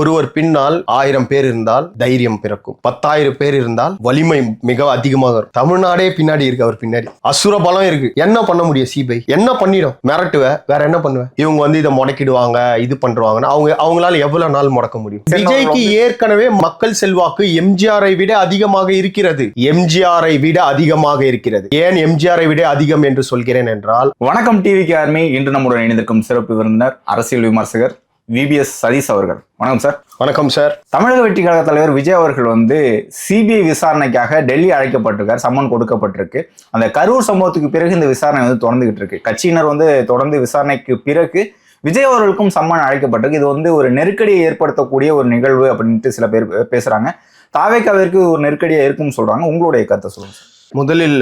ஒருவர் பின்னால் ஆயிரம் பேர் இருந்தால் தைரியம் பிறக்கும். பத்தாயிரம் பேர் இருந்தால் வலிமை மிக அதிகமாக இருக்கும் தமிழ்நாடே பின்னாடி இருக்கு அவர் பின்னாடி. அசுர பலம் இருக்கு. என்ன பண்ண முடியும் சிபிஐ? என்ன பண்ணிடும்? மிரட்டுவ? வேற என்ன பண்ணுவ? இவங்க வந்து இதை முடக்கிடுவாங்க இது பண்றாங்கன்னா அவங்க அவங்களால எவ்வளவு நாள் முடக்க முடியும்? விஜய்க்கு ஏற்கனவே மக்கள் செல்வாக்கு எம்ஜிஆரை விட அதிகமாக இருக்கிறது. எம்ஜிஆரை விட அதிகமாக இருக்கிறது. ஏன் எம்ஜிஆரை விட அதிகம் என்று சொல்கிறேன் என்றால் வணக்கம் டிவி ஆர்மி. இன்று நம்முடன் இணைந்திருக்கும் சிறப்பு விருந்தினர் அரசியல் விமர்சகர் விபிஎஸ் சதீஷ் அவர்கள். வணக்கம் சார் வணக்கம் சார் தமிழக வெற்றி கழக தலைவர் விஜய் அவர்கள் வந்து சிபிஐ விசாரணைக்காக டெல்லி அழைக்கப்பட்டிருக்கார். சம்மன் கொடுக்கப்பட்டிருக்கு. அந்த கரூர் சம்பவத்துக்கு பிறகு இந்த விசாரணை வந்து தொடர்ந்துகிட்டு இருக்கு. கட்சியினர் வந்து தொடர்ந்து விசாரணைக்கு பிறகு விஜய் அவர்களுக்கும் சம்மன் அழைக்கப்பட்டிருக்கு. இது வந்து ஒரு நெருக்கடியை ஏற்படுத்தக்கூடிய ஒரு நிகழ்வு அப்படின்ட்டு சில பேர் பேசுறாங்க. தாவேக்காவிற்கு ஒரு நெருக்கடியா இருக்கும்னு சொல்றாங்க. உங்களுடைய கருத்தை சொல்லுங்க. முதலில்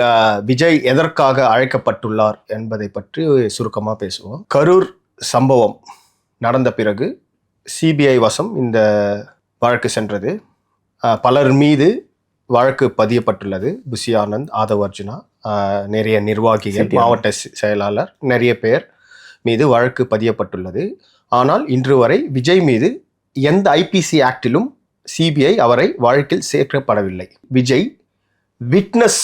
விஜய் எதற்காக அழைக்கப்பட்டுள்ளார் என்பதை பற்றி சுருக்கமாக பேசுவோம். கரூர் சம்பவம். நடந்த பிறகு சிபிஐ வசம் இந்த வழக்கு சென்றது. பலர் மீது வழக்கு பதியப்பட்டுள்ளது. புசி ஆனந்த் ஆதவ் அர்ஜுனா நிறைய நிர்வாகிகள். மாவட்ட செயலாளர் நிறைய பேர் மீது வழக்கு பதியப்பட்டுள்ளது. ஆனால் இன்று வரை விஜய் மீது எந்த ஐபிசி ஆக்டிலும் சிபிஐ அவரை வழக்கில் சேர்க்கப்படவில்லை. விஜய் விட்னஸ்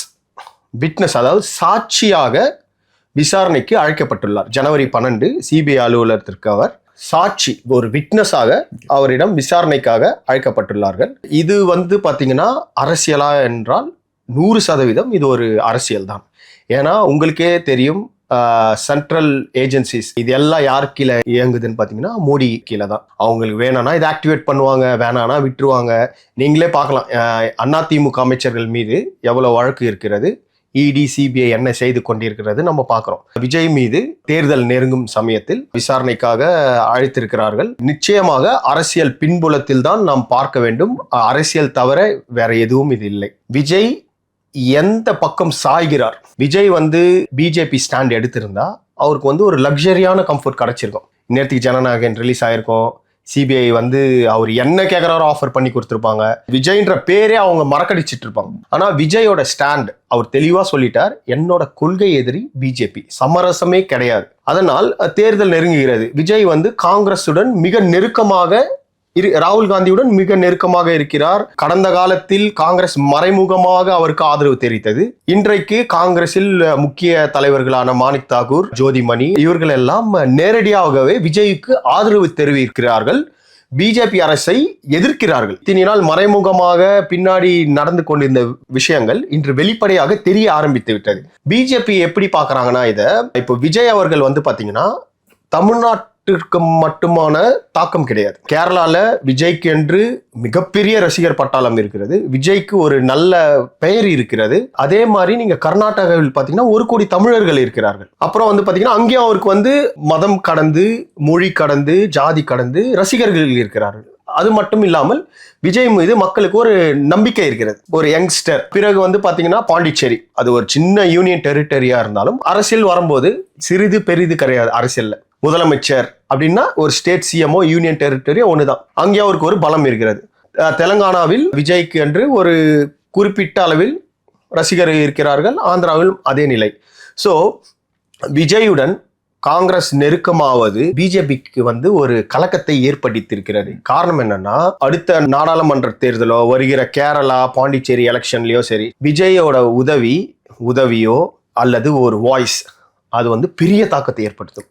விட்னஸ் அதாவது சாட்சியாக விசாரணைக்கு அழைக்கப்பட்டுள்ளார். ஜனவரி பன்னெண்டு சிபிஐ அலுவலகத்திற்கு அவர் சாட்சி ஒரு விட்னஸாக அவரிடம் விசாரணைக்காக அழைக்கப்பட்டுள்ளார்கள். இது வந்து பார்த்தீங்கன்னா அரசியலா என்றால் நூறு சதவீதம் இது ஒரு அரசியல் தான். ஏன்னா உங்களுக்கே தெரியும் சென்ட்ரல் ஏஜென்சிஸ் இது எல்லாம் யார் கீழே இயங்குதுன்னு பார்த்தீங்கன்னா மோடி கீழே தான். அவங்களுக்கு வேணாம்னா இதை ஆக்டிவேட் பண்ணுவாங்க வேணாம்னா விட்டுருவாங்க. நீங்களே பார்க்கலாம். அதிமுக அமைச்சர்கள் மீது எவ்வளோ வழக்கு இருக்கிறது இடி சிபிஐ என்ன செய்து கொண்டிருக்கிறது நம்ம பார்க்குறோம். விஜய் மீது தேர்தல் நெருங்கும் சமயத்தில் விசாரணைக்காக அழைத்திருக்கிறார்கள். நிச்சயமாக அரசியல் பின்புலத்தில் தான் நாம் பார்க்க வேண்டும். அரசியல் தவிர வேற எதுவும் இது இல்லை. விஜய் எந்த பக்கம் சாய்கிறார்? விஜய் வந்து பிஜேபி ஸ்டாண்ட் எடுத்திருந்தா அவருக்கு வந்து ஒரு லக்ஸரியான கம்ஃபர்ட் கிடைச்சிருக்கும். நேற்றுக்கு ஜனநாயகன் ரிலீஸ் ஆயிருக்கும். சிபிஐ வந்து அவர் என்ன கேட்குறாரோ ஆஃபர் பண்ணி கொடுத்துருப்பாங்க. விஜய்ன்ற பேரே அவங்க மறக்கடிச்சிட்டு இருப்பாங்க ஆனால் விஜயோட ஸ்டாண்ட் அவர் தெளிவாக சொல்லிட்டார் என்னோட கொள்கை எதிரி பிஜேபி சமரசமே கிடையாது. அதனால் தேர்தல் நெருங்குகிறது. விஜய் வந்து காங்கிரசுடன் மிக நெருக்கமாக இரு ராகுல் காந்தியுடன் மிக நெருக்கமாக இருக்கிறார். கடந்த காலத்தில் காங்கிரஸ் மறைமுகமாக அவருக்கு ஆதரவு தெரிவித்தது. இன்றைக்கு காங்கிரஸில் முக்கிய தலைவர்களான மாணிக் தாகூர் ஜோதிமணி இவர்கள் எல்லாம் நேரடியாகவே விஜய்க்கு ஆதரவு தெரிவிக்கிறார்கள். பிஜேபி அரசை எதிர்க்கிறார்கள். இத்தினால் மறைமுகமாக பின்னாடி நடந்து கொண்டிருந்த விஷயங்கள் இன்று வெளிப்படையாக தெரிய ஆரம்பித்து விட்டது. பிஜேபி எப்படி பார்க்குறாங்கன்னா இதை இப்போ விஜய் அவர்கள் வந்து பாத்தீங்கன்னா தமிழ்நாட்டிற்கு மட்டுமான தாக்கம் கிடையாது. கேரளாவில் விஜய்க்கு என்று மிகப்பெரிய ரசிகர் பட்டாளம் இருக்கிறது. விஜய்க்கு ஒரு நல்ல பெயர் இருக்கிறது. அதே மாதிரி நீங்கள் கர்நாடகாவில் பார்த்தீங்கன்னா ஒரு கோடி தமிழர்கள் இருக்கிறார்கள். அப்புறம் வந்து பார்த்தீங்கன்னா அங்கேயும் அவருக்கு வந்து மதம் கடந்து மொழி கடந்து ஜாதி கடந்து ரசிகர்கள் இருக்கிறார்கள். அது மட்டும் இல்லாமல் விஜய் மீது மக்களுக்கு ஒரு நம்பிக்கை இருக்கிறது. ஒரு யங்ஸ்டர். பிறகு வந்து பாத்தீங்கன்னா பாண்டிச்சேரி. அது ஒரு சின்ன யூனியன் டெரிட்டரியா இருந்தாலும் அரசியல் வரும்போது சிறிது பெரிது கிடையாது அரசியல்ல. முதலமைச்சர் அப்படின்னா ஒரு ஸ்டேட் சிஎம்ஓ யூனியன் டெரிட்டரியோ ஒன்று தான் அங்கே அவருக்கு ஒரு பலம் இருக்கிறது. தெலங்கானாவில் விஜய்க்கு என்று ஒரு குறிப்பிட்ட அளவில் ரசிகர்கள் இருக்கிறார்கள். ஆந்திராவில் அதே நிலை. ஸோ விஜயுடன் காங்கிரஸ் நெருக்கமாவது பிஜேபிக்கு வந்து ஒரு கலக்கத்தை ஏற்படுத்தியிருக்கிறது. காரணம் என்னன்னா அடுத்த நாடாளுமன்ற தேர்தலோ வருகிற கேரளா பாண்டிச்சேரி எலெக்ஷன்லயோ சரி விஜயோட உதவி உதவியோ அல்லது ஒரு வாய்ஸ் அது வந்து பெரிய தாக்கத்தை ஏற்படுத்தும்.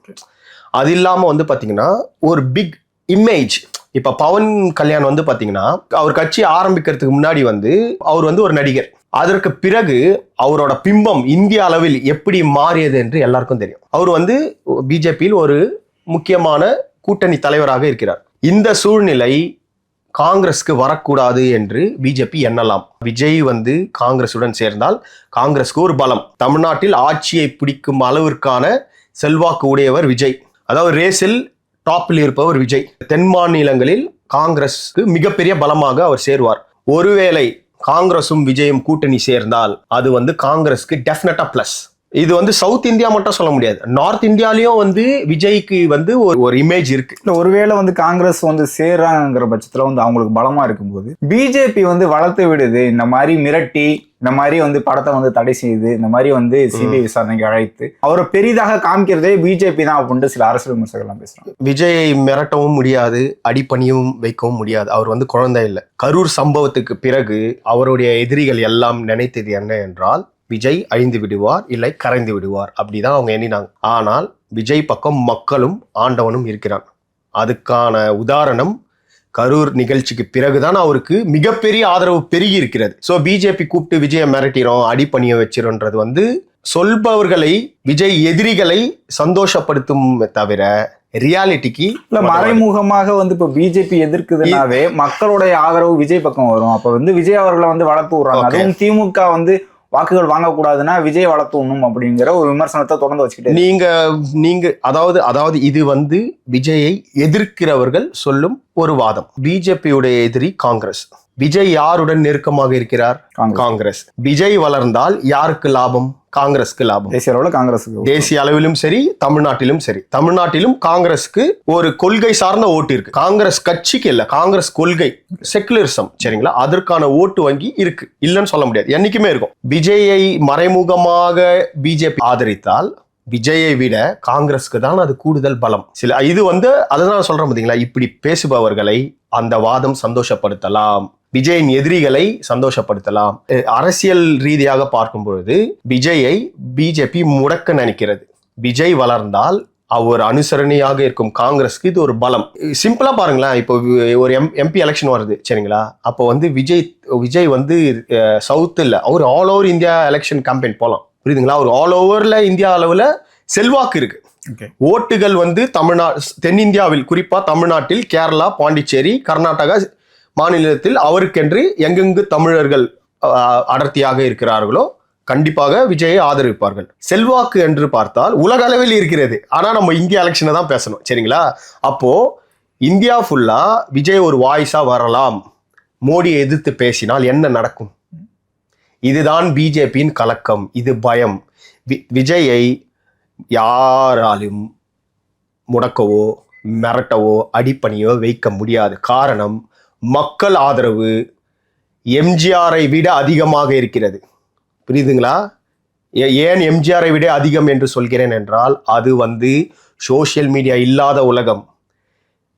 அது இல்லாமல் வந்து பார்த்தீங்கன்னா ஒரு பிக் இமேஜ் இப்போ பவன் கல்யாண் வந்து பார்த்தீங்கன்னா அவர் கட்சி ஆரம்பிக்கிறதுக்கு முன்னாடி வந்து அவர் வந்து ஒரு நடிகர். அதற்கு பிறகு அவரோட பிம்பம் இந்திய அளவில் எப்படி மாறியது என்று எல்லாருக்கும் தெரியும். அவர் வந்து பிஜேபியில் ஒரு முக்கியமான கூட்டணி தலைவராக இருக்கிறார். இந்த சூழ்நிலை காங்கிரஸ்க்கு வரக்கூடாது என்று பிஜேபி எண்ணலாம். விஜய் வந்து காங்கிரசுடன் சேர்ந்தால் காங்கிரஸ்க்கு ஒரு பலம். தமிழ்நாட்டில் ஆட்சியை பிடிக்கும் அளவிற்கான செல்வாக்கு உடையவர் விஜய். அதாவது ரேஸில் டாப்பில் இருப்பவர் விஜய். தென் மாநிலங்களில் காங்கிரஸ்க்கு மிகப்பெரிய பலமாக அவர் சேருவார். ஒருவேளை காங்கிரஸும் விஜயும் கூட்டணி சேர்ந்தால் அது வந்து காங்கிரஸ்க்கு டெஃபினட்டா பிளஸ் இது வந்து சவுத் இந்தியா மட்டும் சொல்ல முடியாது. நார்த் இந்தியாலயும் வந்து விஜய்க்கு வந்து ஒரு ஒரு இமேஜ் இருக்கு. இல்ல ஒருவேளை வந்து காங்கிரஸ் வந்து சேர்றாங்கிற பட்சத்துல வந்து அவங்களுக்கு பலமா இருக்கும்போது பிஜேபி வந்து வளர்த்து விடுது. இந்த மாதிரி மிரட்டி இந்த மாதிரி வந்து படத்தை வந்து தடை செய்யுது இந்த மாதிரி வந்து சிபிஐ விசாரணைக்கு அழைத்து அவரை பெரிதாக காமிக்கிறதே பிஜேபி தான் அப்படின்ட்டு சில அரசியல் விமர்சகர்லாம் பேசுறாங்க. விஜயை மிரட்டவும் முடியாது அடிப்பணியவும் வைக்கவும் முடியாது. அவர் வந்து குழந்தை இல்லை. கரூர் சம்பவத்துக்கு பிறகு அவருடைய எதிரிகள் எல்லாம் நினைத்தது என்ன என்றால் விஜய் அழிந்து விடுவார் இல்லை கரைந்து விடுவார். அப்படிதான் அவங்க எண்ணினாங்க. ஆனால் விஜய் பக்கம் மக்களும் ஆண்டவனும் இருக்கிறான். அதுக்கான உதாரணம் கரூர் நிகழ்ச்சிக்கு பிறகுதான் அவருக்கு மிகப்பெரிய ஆதரவு பெருகி இருக்கிறது ஸோ பிஜேபி கூப்பிட்டு விஜயை மிரட்டிறோம் அடிப்பணிய வச்சிரோன்றது வந்து சொல்பவர்களை விஜய் எதிரிகளை சந்தோஷப்படுத்தும் தவிர ரியாலிட்டிக்கு இல்ல மறைமுகமாக வந்து இப்ப பிஜேபி எதிர்க்குதுனாவே மக்களுடைய ஆதரவு விஜய் பக்கம் வரும். அப்ப வந்து விஜய் அவர்களை வந்து வளர்த்து விடுறாங்க. அதுவும் திமுக வந்து வாக்குகள் வாங்கக்கூடாதுன்னா விஜய் வளர்த்தணும் அப்படிங்கிற ஒரு விமர்சனத்தை தொடர்ந்து வச்சுக்கிட்டு நீங்க நீங்க அதாவது அதாவது இது வந்து விஜயை எதிர்க்கிறவர்கள் சொல்லும் ஒரு வாதம். பிஜேபியுடைய எதிரி காங்கிரஸ். விஜய் யாருடன் நெருக்கமாக இருக்கிறார்? காங்கிரஸ். விஜய் வளர்ந்தால் யாருக்கு லாபம்? காங்கிரஸ்க்கு லாபம். தேசிய அளவுல காங்கிரஸுக்கு. தேசிய அளவிலும் சரி தமிழ்நாட்டிலும் சரி. தமிழ்நாட்டிலும் காங்கிரஸ்க்கு ஒரு கொள்கை சார்ந்த ஓட்டு இருக்கு. காங்கிரஸ் கட்சிக்கு இல்ல காங்கிரஸ் கொள்கை செக்குலரிசம் சரிங்களா? அதற்கான ஓட்டு வங்கி இருக்கு. இல்லைன்னு சொல்ல முடியாது. என்னைக்குமே இருக்கும். விஜயை மறைமுகமாக பிஜேபி ஆதரித்தால் விஜயை விட காங்கிரஸ்க்கு தான் அது கூடுதல் பலம். சில இது வந்து அதுதான் நான் சொல்றேன் பாத்தீங்களா? இப்படி பேசுபவர்களை அந்த வாதம் சந்தோஷப்படுத்தலாம். விஜயின் எதிரிகளை சந்தோஷப்படுத்தலாம். அரசியல் ரீதியாக பார்க்கும் பொழுது விஜயை பிஜேபி முடக்க நினைக்கிறது. விஜய் வளர்ந்தால் அவர் அனுசரணையாக இருக்கும் காங்கிரஸ்க்கு இது ஒரு பலம். சிம்பிளா பாருங்களேன் இப்போ ஒரு எம் எம்பி எலெக்ஷன் வருது சரிங்களா? அப்போ வந்து விஜய் விஜய் வந்து சவுத் இல்ல அவர் all over India election campaign போலாம். புரியுதுங்களா? அவர் ஆல் ஓவர்ல இந்தியா அளவுல செல்வாக்கு இருக்கு. ஓட்டுகள் வந்து தமிழ்நா தென்னிந்தியாவில் குறிப்பா தமிழ்நாட்டில் கேரளா பாண்டிச்சேரி கர்நாடகா மாநிலத்தில் அவருக்கென்று எங்கெங்கு தமிழர்கள் அடர்த்தியாக இருக்கிறார்களோ கண்டிப்பாக விஜயை ஆதரிப்பார்கள். செல்வாக்கு என்று பார்த்தால் உலக அளவில் இருக்கிறது. ஆனால் நம்ம இந்திய எலெக்ஷனை தான் பேசணும். சரிங்களா? அப்போ இந்தியா ஃபுல்லா விஜய் ஒரு வாய்ஸா வரலாம். மோடியை எதிர்த்து பேசினால் என்ன நடக்கும்? இதுதான் பிஜேபியின் கலக்கம். இது பயம். வி- விஜயை யாராலும் முடக்கவோ மிரட்டவோ அடிப்பணியோ வைக்க முடியாது. காரணம் மக்கள் ஆதரவு எம்ஜிஆரை விட அதிகமாக இருக்கிறது. புரியுதுங்களா? ஏ- ஏன் எம்ஜிஆரை விட அதிகம் என்று சொல்கிறேன் என்றால் அது வந்து சோஷியல் மீடியா இல்லாத உலகம்.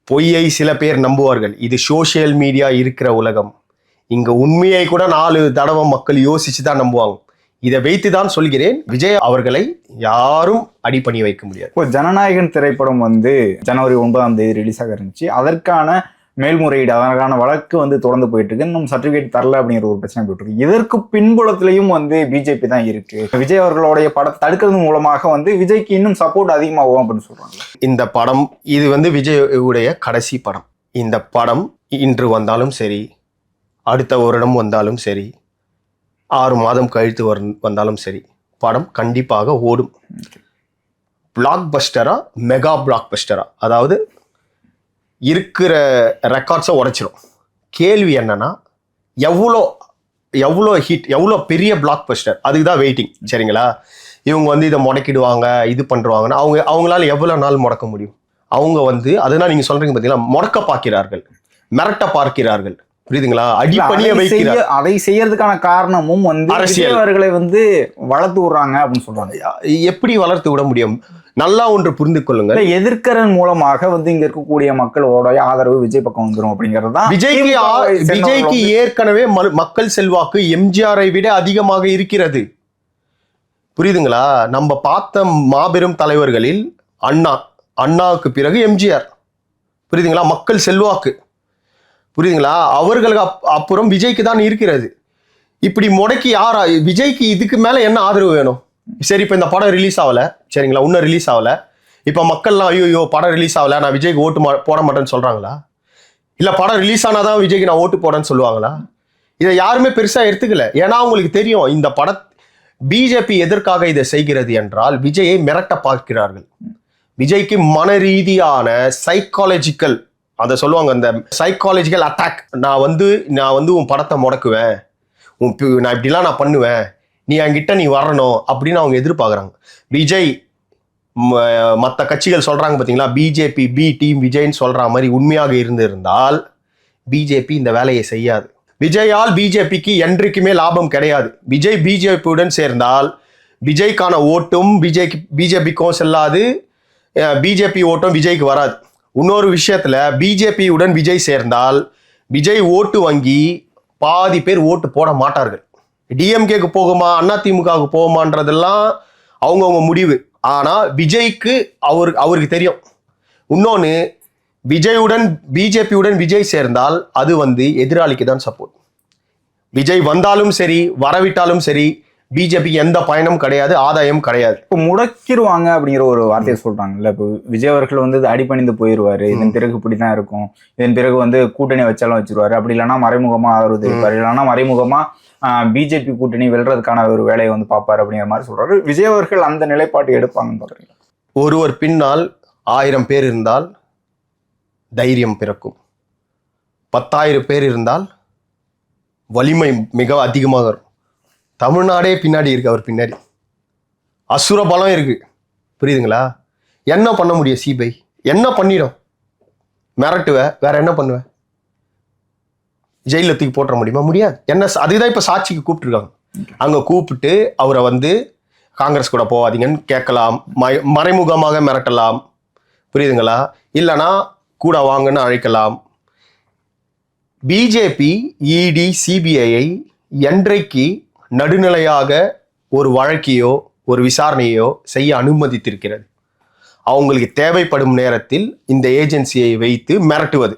பொய்யை சில பேர் நம்புவார்கள். இது சோஷியல் மீடியா இருக்கிற உலகம். இங்கே உண்மையை கூட நாலு தடவை மக்கள் யோசிச்சு தான் நம்புவாங்க. இதை வைத்து தான் சொல்கிறேன். விஜய் அவர்களை யாரும் அடிப்பணி வைக்க முடியாது. இப்போ ஜனநாயகன் திரைப்படம் வந்து ஜனவரி ஒன்பதாம் தேதி ரிலீஸாக இருந்துச்சு. அதற்கான மேல்முறையீடு அதற்கான வழக்கு வந்து தொடர்ந்து போயிட்டு இருக்கு இன்னும் சர்டிபிகேட் தரல அப்படிங்கிற ஒரு பிரச்சனை போயிட்டு இருக்கு இதற்கு பின்புலத்திலையும் வந்து பிஜேபி தான் இருக்கு. விஜய் அவர்களுடைய படத்தை தடுக்கிறது மூலமாக வந்து விஜய்க்கு இன்னும் சப்போர்ட் அதிகமாகும் அப்படின்னு சொல்றாங்க. இந்த படம் இது வந்து விஜயுடைய கடைசி படம். இந்த படம் இன்று வந்தாலும் சரி அடுத்த வருடம் வந்தாலும் சரி ஆறு மாதம் கழித்து வர் வந்தாலும் சரி படம் கண்டிப்பாக ஓடும். பிளாக் பஸ்டரா மெகா பிளாக் பஸ்டரா அதாவது இருக்கிற ரெக்கார்ட்ஸை உடைச்சிரும். கேள்வி என்னன்னா எவ்வளோ எவ்வளோ ஹிட் எவ்வளோ பெரிய பிளாக் பஸ்டர் அதுக்கு தான் வெயிட்டிங் சரிங்களா? இவங்க வந்து இதை முடக்கிடுவாங்க இது பண்ணுவாங்கன்னா அவங்க அவங்களால எவ்வளோ நாள் முடக்க முடியும்? அவங்க வந்து அதுதான் நீங்கள் சொல்றீங்க பார்த்தீங்களா முடக்க பார்க்கிறார்கள் மிரட்ட பார்க்கிறார்கள் புரியுதுங்களா? அடிப்பணிய வைக்கிறார். அதை செய்யறதுக்கான காரணமும் வந்து அரசியல். அவர்களை வந்து வளர்த்து விடுறாங்க அப்படின்னு சொல்றாங்க. எப்படி வளர்த்து விட முடியும்? நல்லா ஒன்று புரிந்து கொள்ளுங்கள் எதிர்க்கறன் மூலமாக வந்து இங்க இருக்கக்கூடிய மக்களோட ஆதரவு விஜய் பக்கம் வந்துரும் அப்படிங்கிறது தான் விஜய்க்கு விஜய்க்கு ஏற்கனவே மக்கள் செல்வாக்கு எம்ஜிஆரை விட அதிகமாக இருக்கிறது. புரியுதுங்களா? நம்ம பார்த்த மாபெரும் தலைவர்களில் அண்ணா அண்ணாவுக்கு பிறகு எம்ஜிஆர். புரியுதுங்களா? மக்கள் செல்வாக்கு. புரியுதுங்களா? அவர்களுக்கு அப்- அப்புறம் விஜய்க்கு தான் இருக்கிறது. இப்படி முடக்கி யாரா விஜய்க்கு இதுக்கு மேல என்ன ஆதரவு வேணும்? சரி இப்போ இந்த படம் ரிலீஸ் ஆகல. சரிங்களா? இன்னும் ரிலீஸ் ஆகல. இப்போ மக்கள்லாம் ஐயோ ஐயோ படம் ரிலீஸ் ஆகல. நான் விஜய்க்கு ஓட்டு மா- போட மாட்டேன்னு சொல்கிறாங்களா இல்லை படம் ரிலீஸ் ஆனாதான் விஜய்க்கு நான் ஓட்டு போடேன்னு சொல்லுவாங்களா? இதை யாருமே பெருசாக எடுத்துக்கல. ஏன்னா அவங்களுக்கு தெரியும் இந்த பட பிஜேபி எதற்காக இதை செய்கிறது என்றால் விஜயை மிரட்ட பார்க்கிறார்கள். விஜய்க்கு மன ரீதியான சைக்காலஜிக்கல் அதை சொல்லுவாங்க அந்த சைக்காலஜிக்கல் அட்டாக் நான் வந்து நான் வந்து உன் படத்தை முடக்குவேன். உன் நான் இப்படிலாம் நான் பண்ணுவேன். நீ என்கிட்ட நீ வரணும் அப்படின்னு அவங்க எதிர்பார்க்குறாங்க. விஜய் மற்ற கட்சிகள் சொல்கிறாங்க பார்த்தீங்களா பிஜேபி பி டீம் விஜய்ன்னு சொல்கிற மாதிரி உண்மையாக இருந்திருந்தால் பிஜேபி இந்த வேலையை செய்யாது. விஜயால் பிஜேபிக்கு என்றைக்குமே லாபம் கிடையாது. விஜய் பிஜேபியுடன் சேர்ந்தால் விஜய்க்கான ஓட்டும் பிஜேபி பிஜேபிக்கும் செல்லாது. பிஜேபி ஓட்டும் விஜய்க்கு வராது. இன்னொரு விஷயத்தில் பிஜேபியுடன் விஜய் சேர்ந்தால் விஜய் ஓட்டு வங்கி பாதி பேர் ஓட்டு போட மாட்டார்கள். டிஎம்கேக்கு போகுமா அதிமுகவுக்கு போகுமான்றதெல்லாம் அவங்கவுங்க முடிவு. ஆனா விஜய்க்கு அவர் அவருக்கு தெரியும். இன்னொன்று விஜயுடன் பிஜேபியுடன் விஜய் சேர்ந்தால் அது வந்து எதிராளிக்கு தான் சப்போர்ட் விஜய் வந்தாலும் சரி வரவிட்டாலும் சரி பிஜேபி எந்த பயனும் கிடையாது ஆதாயம் கிடையாது. இப்போ முடக்கிடுவாங்க அப்படிங்கிற ஒரு வார்த்தையை சொல்றாங்கல்ல. இப்போ விஜய் அவர்கள் வந்து இது அடிபணிந்து போயிடுவாரு இதன் பிறகு இப்படிதான் இருக்கும். இதன் பிறகு வந்து கூட்டணி வச்சாலும் வச்சிருவாரு. அப்படி இல்லைன்னா மறைமுகமா ஆதரவு தெரிவிப்பாரு. இல்லைன்னா மறைமுகமா பிஜேபி கூட்டணி வெல்றதுக்கான ஒரு வேலையை வந்து பார்ப்பார் அப்படிங்கிற மாதிரி சொல்றாரு. விஜய் அவர்கள் அந்த நிலைப்பாட்டை எடுப்பாங்கன்னு பாக்குறீங்க ஒருவர் பின்னால் ஆயிரம் பேர் இருந்தால் தைரியம் பிறக்கும். பத்தாயிரம் பேர் இருந்தால் வலிமை மிக அதிகமாக வரும். தமிழ்நாடே பின்னாடி இருக்கு அவர் பின்னாடி. அசுர பலம் இருக்கு. புரியுதுங்களா? என்ன பண்ண முடியும் சிபிஐ? என்ன பண்ணிடும்? மிரட்டுவ? வேற என்ன பண்ணுவேன் ஜெயிலில் தூக்கி போட்டுற முடியுமா? முடியாது. என்ன அதுதான் இப்போ சாட்சிக்கு கூப்பிட்டுருக்காங்க. அங்க கூப்பிட்டு அவரை வந்து காங்கிரஸ் கூட போகாதீங்கன்னு கேட்கலாம். ம- மறைமுகமாக மிரட்டலாம். புரியுதுங்களா? இல்லைனா கூட வாங்கன்னு அழைக்கலாம். பிஜேபி இடி சிபிஐயை என்றைக்கு நடுநிலையாக ஒரு வழக்கையோ ஒரு விசாரணையோ செய்ய அனுமதித்திருக்கிறது. அவங்களுக்கு தேவைப்படும் நேரத்தில் இந்த ஏஜென்சியை வைத்து மிரட்டுவது.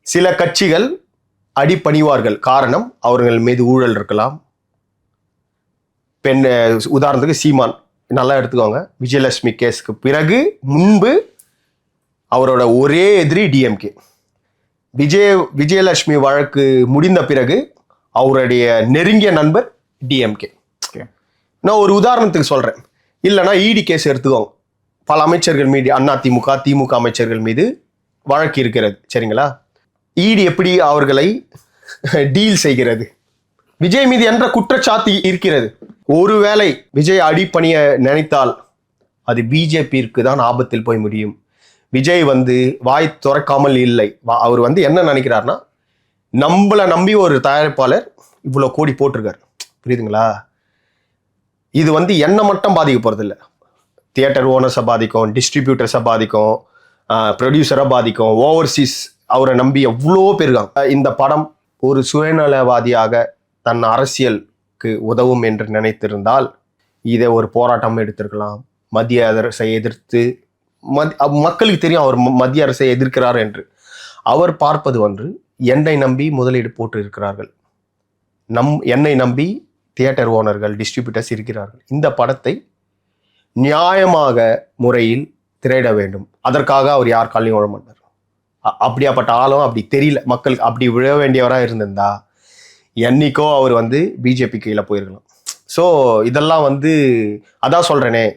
சில கட்சிகள் அடிபணிவார்கள். காரணம் அவர்கள் மீது ஊழல் இருக்கலாம். பெண் உதாரணத்துக்கு சீமான் நல்லா எடுத்துக்கோங்க. விஜயலட்சுமி கேஸ்க்கு பிறகு முன்பு அவரோட ஒரே எதிரி டிஎம்கே விஜய விஜயலட்சுமி வழக்கு முடிந்த பிறகு அவருடைய நெருங்கிய நண்பர் டிஎம்கே. நான் ஒரு உதாரணத்துக்கு சொல்றேன். இல்லைன்னா இடி கேஸ் எடுத்துக்கோங்க. பல அமைச்சர்கள் மீது அதிமுக திமுக அமைச்சர்கள் மீது வழக்கு இருக்கிறது. சரிங்களா? ஈடு எப்படி அவர்களை டீல் செய்கிறது? விஜய் மீது என்ற குற்றச்சாட்டு இருக்கிறது. ஒருவேளை விஜய் அடிப்பணிய நினைத்தால் அது பிஜேபியிற்கு தான் ஆபத்தில் போய் முடியும். விஜய் வந்து வாய் துறக்காமல் இல்லை. வா- அவர் வந்து என்ன நினைக்கிறார்னா நம்மளை நம்பி ஒரு தயாரிப்பாளர் இவ்வளோ கோடி போட்டிருக்காரு. புரியுதுங்களா? இது வந்து என்ன மட்டும் பாதிக்க போகிறதில்ல தியேட்டர் ஓனர்ஸை பாதிக்கும் டிஸ்ட்ரிபியூட்டர்ஸை பாதிக்கும் ப்ரொடியூசரை பாதிக்கும் ஓவர்சீஸ் அவரை நம்பி எவ்வளோ பேர் இருக்காங்க. இந்த படம் ஒரு சுயநலவாதியாக தன் அரசியலுக்கு உதவும் என்று நினைத்திருந்தால் இதை ஒரு போராட்டம் எடுத்திருக்கலாம். மத்திய அரசை எதிர்த்து மத் மக்களுக்கு தெரியும் அவர் ம- மத்திய அரசை எதிர்க்கிறார் என்று. அவர் பார்ப்பது ஒன்று என்னை நம்பி முதலீடு போட்டு இருக்கிறார்கள் நம் என்னை நம்பி தியேட்டர் ஓனர்கள் டிஸ்ட்ரிபியூட்டர்ஸ் இருக்கிறார்கள். இந்த படத்தை நியாயமாக முறையில் திரையிட வேண்டும். அதற்காக அவர் யார் காலையும் விழ மாட்டார் அப்படியாப்பட்ட ஆளும் அப்படி தெரியல. மக்களுக்கு அப்படி விழ வேண்டியவராக இருந்திருந்தா என்னைக்கோ அவர் வந்து பிஜேபி கீழே போயிருக்கலாம். ஸோ இதெல்லாம் வந்து அதான் சொல்கிறேனே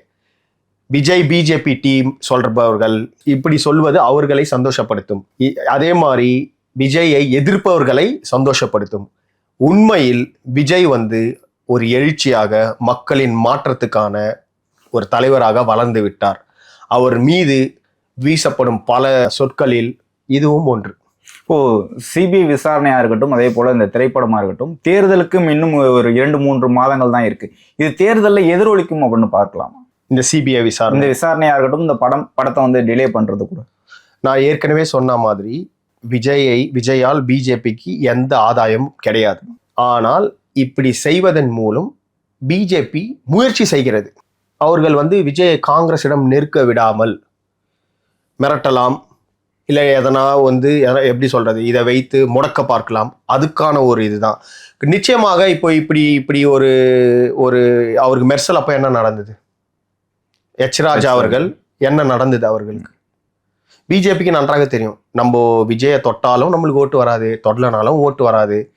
விஜய் பிஜேபி டீம் சொல்றவர்கள் இப்படி சொல்வது அவர்களை சந்தோஷப்படுத்தும். இ- அதே மாதிரி விஜயை எதிர்ப்பவர்களை சந்தோஷப்படுத்தும். உண்மையில் விஜய் வந்து ஒரு எழுச்சியாக மக்களின் மாற்றத்துக்கான ஒரு தலைவராக வளர்ந்து விட்டார். அவர் மீது வீசப்படும் பல சொற்களில் இதுவும் ஒன்று. இப்போ சிபிஐ விசாரணையா இருக்கட்டும் அதே போல இந்த திரைப்படமா இருக்கட்டும் தேர்தலுக்கும் இன்னும் ஒரு இரண்டு மூன்று மாதங்கள் தான் இருக்கு. இது தேர்தலில் எதிரொலிக்கும் அப்படின்னு பார்க்கலாம்? இந்த சிபிஐ விசாரணை. இந்த விசாரணையா இருக்கட்டும் இந்த படம் படத்தை வந்து டிலே பண்றது கூட. நான் ஏற்கனவே சொன்ன மாதிரி விஜயை விஜயால் பிஜேபிக்கு எந்த ஆதாயமும் கிடையாது. ஆனால் இப்படி செய்வதன் மூலம் பிஜேபி முயற்சி செய்கிறது. அவர்கள் வந்து விஜயை காங்கிரஸிடம் நெருக்க விடாமல் மிரட்டலாம் இல்லை எதனா வந்து எத- எப்படி சொல்றது? இதை வைத்து முடக்க பார்க்கலாம். அதுக்கான ஒரு இதுதான். நிச்சயமாக இப்போ இப்படி இப்படி ஒரு ஒரு அவருக்கு மெர்சல் அப்போ என்ன நடந்தது? எச் ராஜா அவர்கள் என்ன நடந்தது அவர்களுக்கு? பிஜேபிக்கு நன்றாக தெரியும். நம்ம விஜயை தொட்டாலும் நம்மளுக்கு ஓட்டு வராது. தொடலனாலும் ஓட்டு வராது.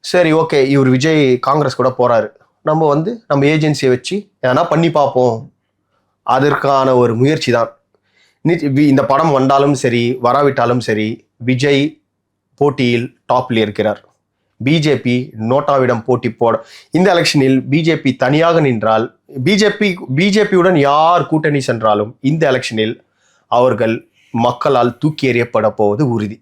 சரி ஓகே. இவர் விஜய் காங்கிரஸ் கூட போறாரு. நம்ம வந்து நம்ம ஏஜென்சியை வச்சு எதனா பண்ணி பார்ப்போம். அதற்கான ஒரு முயற்சி தான் இந்த படம் வந்தாலும் சரி வராவிட்டாலும் சரி விஜய் போட்டியில் டாப்பில் இருக்கிறார். பிஜேபி நோட்டாவிடம் போட்டி போட இந்த எலெக்ஷனில் பிஜேபி தனியாக நின்றால் பிஜேபி பிஜேபியுடன் யார் கூட்டணி சென்றாலும் இந்த எலெக்ஷனில் அவர்கள் மக்களால் தூக்கி எறியப்பட போவது உறுதி.